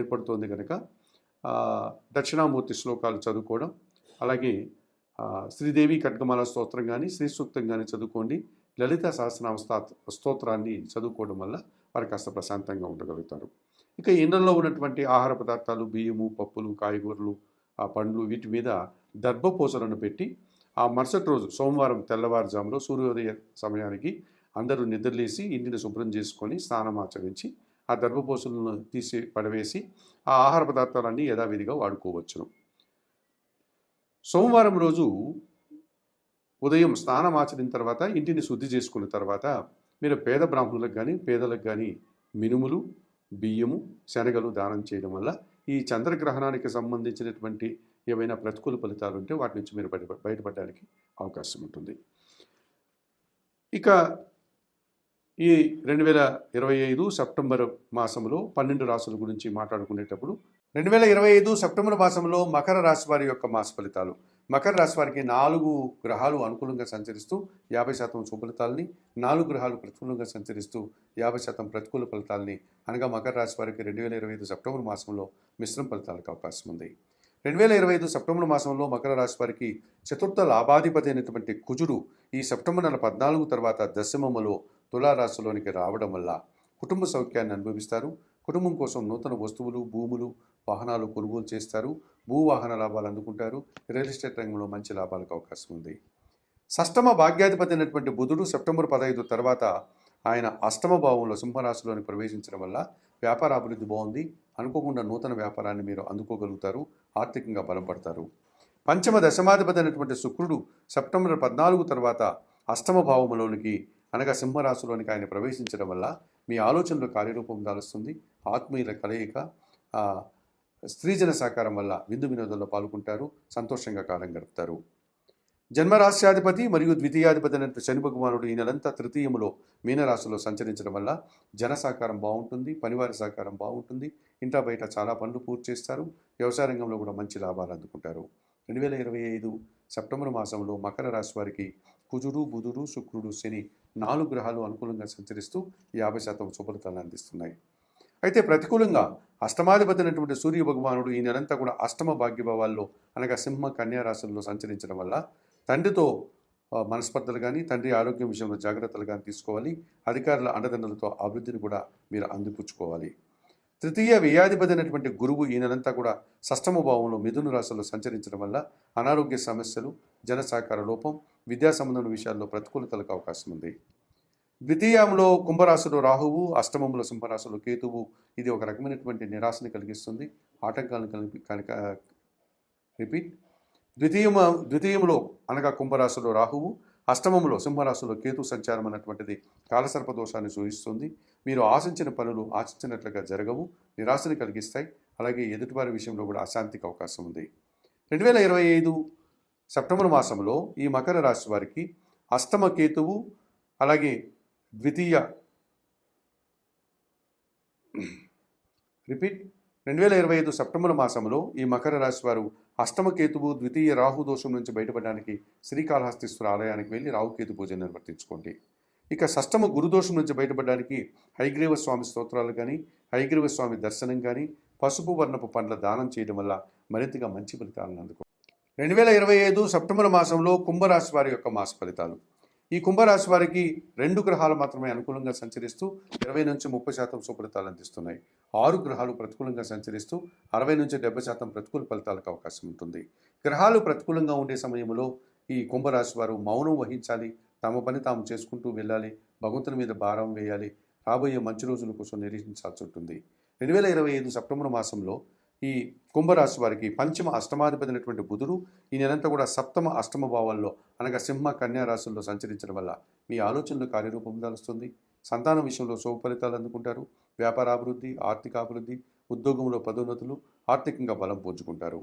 ఏర్పడుతోంది కనుక దక్షిణామూర్తి శ్లోకాలు చదువుకోవడం అలాగే శ్రీదేవి ఖడ్గమాల స్తోత్రం కానీ శ్రీ సూక్తం కానీ చదువుకోండి. లలిత సహస్రనామ స్తోత్రాన్ని చదువుకోవడం వల్ల వారు కాస్త ప్రశాంతంగా ఉండగలుగుతారు. ఇక ఇండ్లలో ఉన్నటువంటి ఆహార పదార్థాలు బియ్యము పప్పులు కాయగూరలు ఆ పండ్లు వీటి మీద దర్భపూసలను పెట్టి ఆ మరుసటి రోజు సోమవారం తెల్లవారుజాములో సూర్యోదయ సమయానికి అందరూ నిద్రలేసి ఇంటిని శుభ్రం చేసుకొని స్నానం ఆచరించి ఆ దర్భపోసులను తీసి పడవేసి ఆ ఆహార పదార్థాలన్నీ యథావిధిగా వాడుకోవచ్చును. సోమవారం రోజు ఉదయం స్నానం ఆచరిన తర్వాత ఇంటిని శుద్ధి చేసుకున్న తర్వాత మీరు పేద బ్రాహ్మణులకు కానీ పేదలకు కానీ మినుములు బియ్యము శనగలు దానం చేయడం వల్ల ఈ చంద్రగ్రహణానికి సంబంధించినటువంటి ఏవైనా ప్రతికూల ఫలితాలు ఉంటే వాటి నుంచి మీరు బయట బయటపడడానికి అవకాశం ఉంటుంది. ఇక ఈ రెండు వేల ఇరవై ఐదు సెప్టెంబర్ మాసంలో పన్నెండు రాసుల గురించి మాట్లాడుకునేటప్పుడు రెండు వేల ఇరవై ఐదు సెప్టెంబర్ మాసంలో మకర రాశి వారి యొక్క మాస ఫలితాలు. మకర రాశి వారికి నాలుగు గ్రహాలు అనుకూలంగా సంచరిస్తూ యాభై శాతం శుభలితాలని నాలుగు గ్రహాలు ప్రతికూలంగా సంచరిస్తూ యాభై శాతం ప్రతికూల ఫలితాలని అనగా మకర రాశి వారికి రెండు వేల ఇరవై ఐదు సెప్టెంబర్ మాసంలో మిశ్రమ ఫలితాలకు అవకాశం ఉంది. రెండు వేల ఇరవై ఐదు సెప్టెంబర్ మాసంలో మకర రాశి వారికి చతుర్థ లాభాధిపతి అయినటువంటి కుజుడు ఈ సెప్టెంబర్ నెల పద్నాలుగు తర్వాత దశమములో తులారాశిలోనికి రావడం వల్ల కుటుంబ సౌఖ్యాన్ని అనుభవిస్తారు. కుటుంబం కోసం నూతన వస్తువులు భూములు వాహనాలు కొనుగోలు చేస్తారు. భూ వాహన లాభాలు అందుకుంటారు. రియల్ ఎస్టేట్ రంగంలో మంచి లాభాలకు అవకాశం ఉంది. సష్టమ భాగ్యాధిపతి అయినటువంటి బుధుడు సెప్టెంబర్ పదహైదు తర్వాత ఆయన అష్టమ భావంలో సింహరాశిలోని ప్రవేశించడం వల్ల వ్యాపార అభివృద్ధి బాగుంది. అనుకోకుండా నూతన వ్యాపారాన్ని మీరు అందుకోగలుగుతారు. ఆర్థికంగా బలపడతారు పంచమ దశమాధిపతి అయినటువంటి శుక్రుడు సెప్టెంబర్ పద్నాలుగు తర్వాత అష్టమ భావములోనికి అనగా సింహరాశిలోనికి ఆయన ప్రవేశించడం వల్ల మీ ఆలోచనలు కార్యరూపం దాలుస్తుంది ఆత్మీయుల కలయిక స్త్రీజన సహకారం వల్ల విందు వినోదంలో పాల్గొంటారు. సంతోషంగా కాలం గడుపుతారు. జన్మరాశ్యాధిపతి మరియు ద్వితీయాధిపతి అయిన శని భగవానుడు ఈ నెలంతా తృతీయములో మీనరాశిలో సంచరించడం వల్ల జన సహకారం బాగుంటుంది పనివారి సహకారం బాగుంటుంది. ఇంటా బయట చాలా పనులు పూర్తి చేస్తారు. వ్యవసాయ రంగంలో కూడా మంచి లాభాలు అందుకుంటారు. రెండు వేల ఇరవై ఐదు సెప్టెంబర్ మాసంలో మకర రాశి వారికి కుజుడు బుధుడు శుక్రుడు శని నాలుగు గ్రహాలు అనుకూలంగా సంచరిస్తూ యాభై శాతం శుభలితాలను అందిస్తున్నాయి. అయితే ప్రతికూలంగా అష్టమాధిపతి అయినటువంటి సూర్య భగవానుడు ఈ నెలంతా కూడా అష్టమ భాగ్యభావాల్లో అనగా సింహ కన్యారాశుల్లో సంచరించడం వల్ల తండ్రితో మనస్పర్ధలు కానీ తండ్రి ఆరోగ్యం విషయంలో జాగ్రత్తలు కానీ తీసుకోవాలి. అధికారుల అండదండలతో అభివృద్ధిని కూడా మీరు అందిపుచ్చుకోవాలి. తృతీయ వ్యయాధిపతి అయినటువంటి గురువు ఈ నెలంతా కూడా సష్టమ భావంలో మిథున రాశుల్లో సంచరించడం వల్ల అనారోగ్య సమస్యలు జన సహకార లోపం విద్యా సంబంధమైన విషయాల్లో ప్రతికూలతలకు అవకాశం ఉంది. ద్వితీయంలో కుంభరాశిలో రాహువు అష్టమంలో సింహరాశిలో కేతువు ఇది ఒక రకమైనటువంటి నిరాశని కలిగిస్తుంది. ఆటంకాలను కలిపి కనుక రిపీట్. ద్వితీయమ ద్వితీయంలో అనగా కుంభరాశిలో రాహువు అష్టమంలో సింహరాశిలో కేతు సంచారం అన్నటువంటిది కాలసర్ప దోషాన్ని సూచిస్తుంది. మీరు ఆశించిన పనులు ఆశించినట్లుగా జరగవు నిరాశని కలిగిస్తాయి. అలాగే ఎదుటివారి విషయంలో కూడా అశాంతికి అవకాశం ఉంది. రెండు వేల ఇరవై ఐదు సెప్టెంబర్ మాసంలో ఈ మకర రాశి వారికి అష్టమ కేతువు అలాగే ద్వితీయ రిపీట్ రెండు వేల ఇరవై ఐదు సెప్టెంబర్ మాసంలో ఈ మకర రాశి వారు అష్టమకేతువు ద్వితీయ రాహు దోషం నుంచి బయటపడడానికి శ్రీకాళహస్తీశ్వర ఆలయానికి వెళ్ళి రాహుకేతు పూజ నిర్వర్తించుకోండి. ఇక షష్టమ గురుదోషం నుంచి బయటపడడానికి హైగ్రీవ స్వామి స్తోత్రాలు కానీ హైగ్రీవ స్వామి దర్శనం కానీ పసుపు వర్ణపు పండ్ల దానం చేయడం వల్ల మరింతగా మంచి ఫలితాలను అందుకో రెండు వేల ఇరవై ఐదు సెప్టెంబర్ మాసంలో కుంభరాశి వారి యొక్క మాస ఫలితాలు. ఈ కుంభరాశి వారికి రెండు గ్రహాలు మాత్రమే అనుకూలంగా సంచరిస్తూ ఇరవై నుంచి ముప్పై శాతం సుఫలితాలు అందిస్తున్నాయి. ఆరు గ్రహాలు ప్రతికూలంగా సంచరిస్తూ అరవై నుంచి డెబ్బై శాతం ప్రతికూల ఫలితాలకు అవకాశం ఉంటుంది. గ్రహాలు ప్రతికూలంగా ఉండే సమయంలో ఈ కుంభరాశి వారు మౌనం వహించాలి. తమ పని తాము చేసుకుంటూ వెళ్ళాలి. భగవంతుని మీద భారం వేయాలి. రాబోయే మంచి రోజుల కోసం నిరీక్షించాల్సి ఉంటుంది. రెండు వేల ఇరవై ఐదు సెప్టెంబర్ మాసంలో ఈ కుంభరాశి వారికి పంచమ అష్టమాధిపతి అయినటువంటి బుధుడు ఈ నెలంతా కూడా సప్తమ అష్టమ భావాల్లో అనగా సింహ కన్యా రాశుల్లో సంచరించడం వల్ల మీ ఆలోచనలు కార్యరూపం దాలుస్తుంది. సంతానం విషయంలో శుభ ఫలితాలు అందుకుంటారు. వ్యాపారాభివృద్ధి ఆర్థికాభివృద్ధి ఉద్యోగంలో పదోన్నతులు ఆర్థికంగా బలం పుంజుకుంటారు.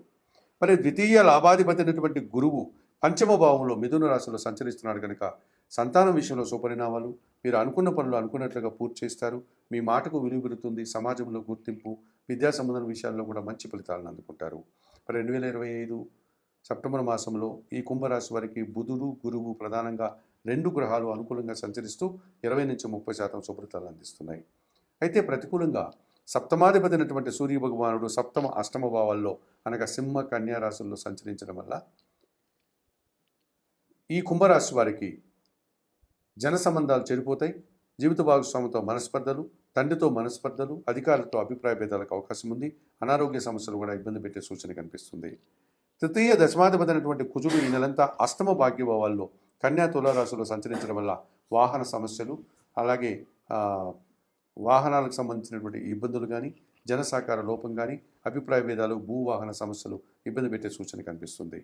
మరి ద్వితీయ లాభాధిపతి అయినటువంటి గురువు పంచమ భావంలో మిథున రాశిలో సంచరిస్తున్నాడు కనుక సంతానం విషయంలో సుపరిణామాలు మీరు అనుకున్న పనులు అనుకున్నట్లుగా పూర్తి చేస్తారు. మీ మాటకు విలువ పెరుగుతుంది. సమాజంలో గుర్తింపు విద్యా సంబంధం విషయాల్లో కూడా మంచి ఫలితాలను అందుకుంటారు. మరి రెండు వేల ఇరవై ఐదు సెప్టెంబర్ మాసంలో ఈ కుంభరాశి వారికి బుధుడు గురువు ప్రధానంగా రెండు గ్రహాలు అనుకూలంగా సంచరిస్తూ ఇరవై నుంచి ముప్పై శాతం శుభ్రతలు అందిస్తున్నాయి. అయితే ప్రతికూలంగా సప్తమాధిపతి అయినటువంటి సూర్య భగవానుడు సప్తమ అష్టమ భావాల్లో అనగా సింహ కన్యా రాశుల్లో సంచరించడం వల్ల ఈ కుంభరాశి వారికి జన సంబంధాలు చెడిపోతాయి జీవిత భాగస్వామితో మనస్పర్ధలు తండ్రితో మనస్పర్ధలు అధికారులతో అభిప్రాయ భేదాలకు అవకాశం ఉంది. అనారోగ్య సమస్యలు కూడా ఇబ్బంది పెట్టే సూచన కనిపిస్తుంది. తృతీయ దశమాధిపతి అయినటువంటి కుజుడు ఈ నెలంతా అష్టమ భాగ్యభావాల్లో కన్యా తులారాశులు సంచరించడం వల్ల వాహన సమస్యలు అలాగే వాహనాలకు సంబంధించినటువంటి ఇబ్బందులు కానీ జనసాకార లోపం కానీ అభిప్రాయ భేదాలు భూవాహన సమస్యలు ఇబ్బంది పెట్టే సూచన కనిపిస్తుంది.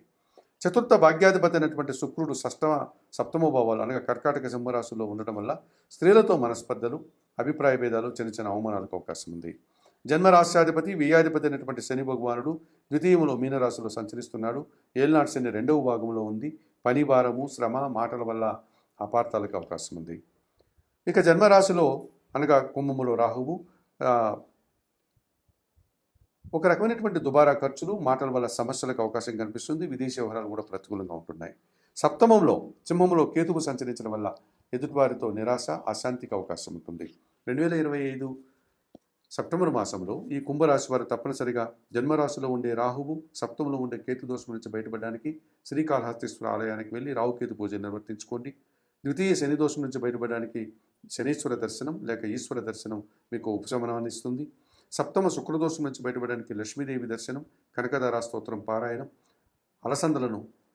చతుర్థ భాగ్యాధిపతి అయినటువంటి శుక్రుడు షష్టమ సప్తమ భావాలు అనగా కర్కాటక సింహరాశుల్లో ఉండటం వల్ల స్త్రీలతో మనస్పర్ధలు అభిప్రాయ భేదాలు చిన్న చిన్న అవమానాలకు అవకాశం ఉంది. జన్మరాశ్యాధిపతి వ్యయాధిపతి అయినటువంటి శని భగవానుడు ద్వితీయంలో మీనరాశిలో సంచరిస్తున్నాడు. ఏలినాటి శని రెండవ భాగంలో ఉంది. పని భారము శ్రమ మాటల వల్ల అపార్థాలకు అవకాశం ఉంది. ఇక జన్మరాశిలో అనగా కుంభములో రాహువు ఒక రకమైనటువంటి దుబారా ఖర్చులు మాటల వల్ల సమస్యలకు అవకాశం కనిపిస్తుంది. విదేశీ వ్యవహారాలు కూడా ప్రతికూలంగా ఉంటున్నాయి. సప్తమంలో సింహంలో కేతువు సంచరించడం వల్ల ఎదుటివారితో నిరాశ అశాంతికి అవకాశం ఉంటుంది. రెండు వేల ఇరవై ఐదు సెప్టెంబర్ మాసంలో ఈ కుంభరాశి వారు తప్పనిసరిగా జన్మరాశిలో ఉండే రాహువు సప్తంలో ఉండే కేతు దోషం నుంచి బయటపడడానికి శ్రీకాళహస్తీశ్వర ఆలయానికి వెళ్ళి రాహుకేతు పూజ నిర్వర్తించుకోండి. ద్వితీయ శని దోషం నుంచి బయటపడడానికి శనీశ్వర దర్శనం లేక ఈశ్వర దర్శనం మీకు ఉపశమనాన్ని ఇస్తుంది. సప్తమ శుక్రదోషం నుంచి బయటపడడానికి లక్ష్మీదేవి దర్శనం కనకదారా స్తోత్రం పారాయణం అలసందలను